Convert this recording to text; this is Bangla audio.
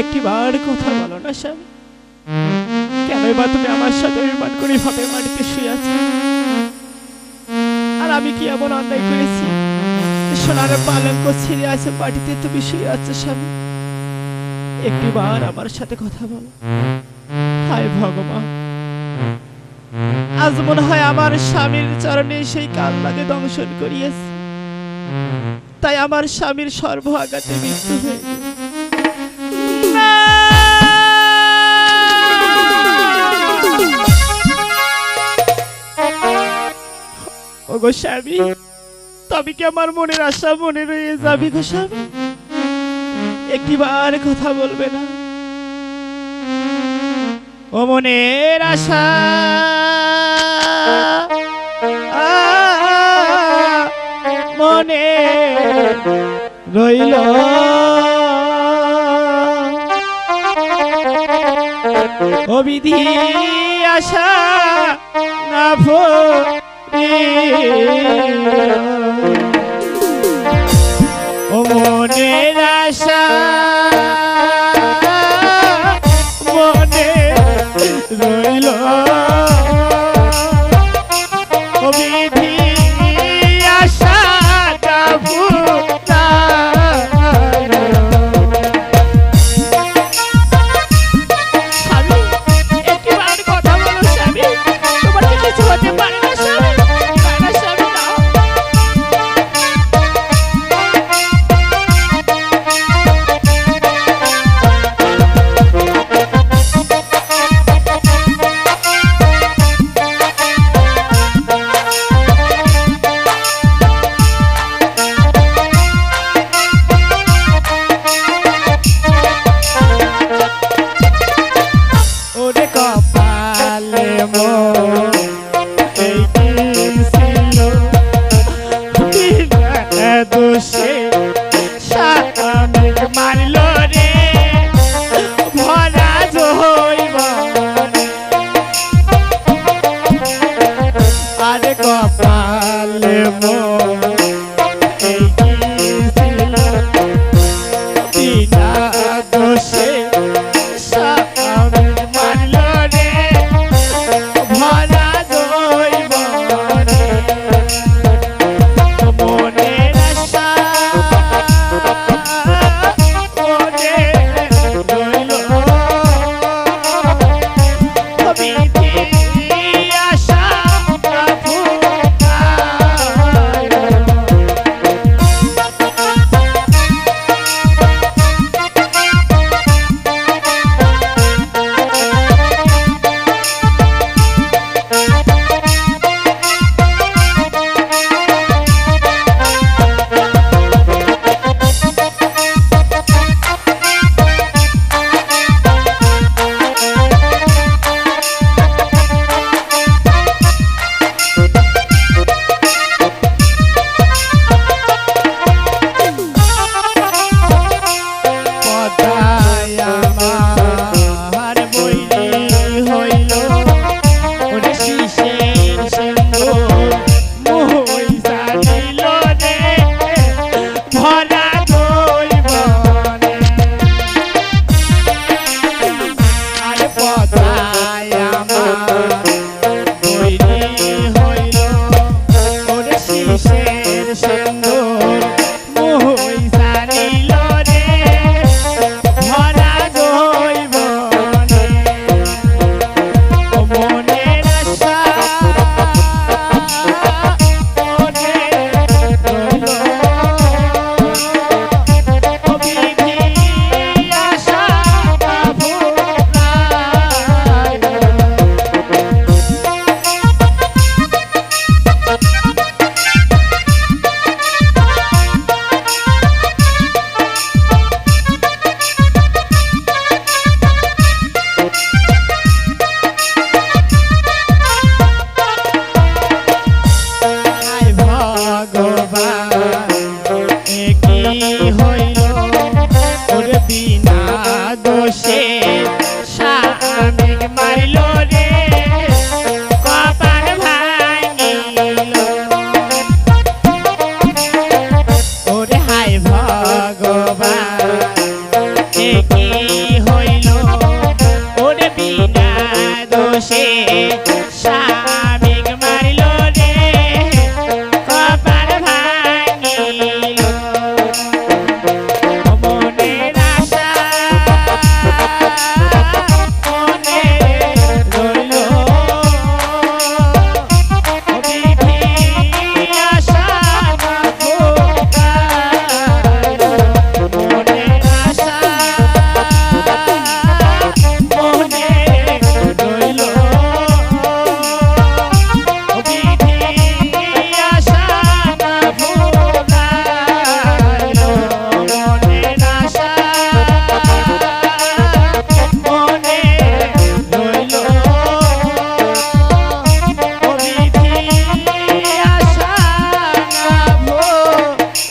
একটি বার কথা বলো না, স্বামী। কেন বা তুমি আমার সাথে অভিমান করে ভাবে মাটিতে শুয়ে আছো? আর আমি কি এমন অন্যায় করেছি? সোনার পালঙ্ক ছিঁড়ে আছে মাটিতে তুমি শুয়ে আছো, স্বামী। একটি বার আমার সাথে কথা বলো। হায় ভগবান। আজ মনে হয় আমার স্বামীর চরণে সেই কাল্লাকে দংশন করিয়েছে। তাই আমার স্বামীর সর্ব আঘাতে মৃত্যু হয়ে তবে কি আমার মনের আশা মনে রয়ে একটিবার কথা বলবে না। ও মনের আশা। মনে রইল অবিধি বিধি আশা না। ও মনের আশা আরে কপালে মোর সে সা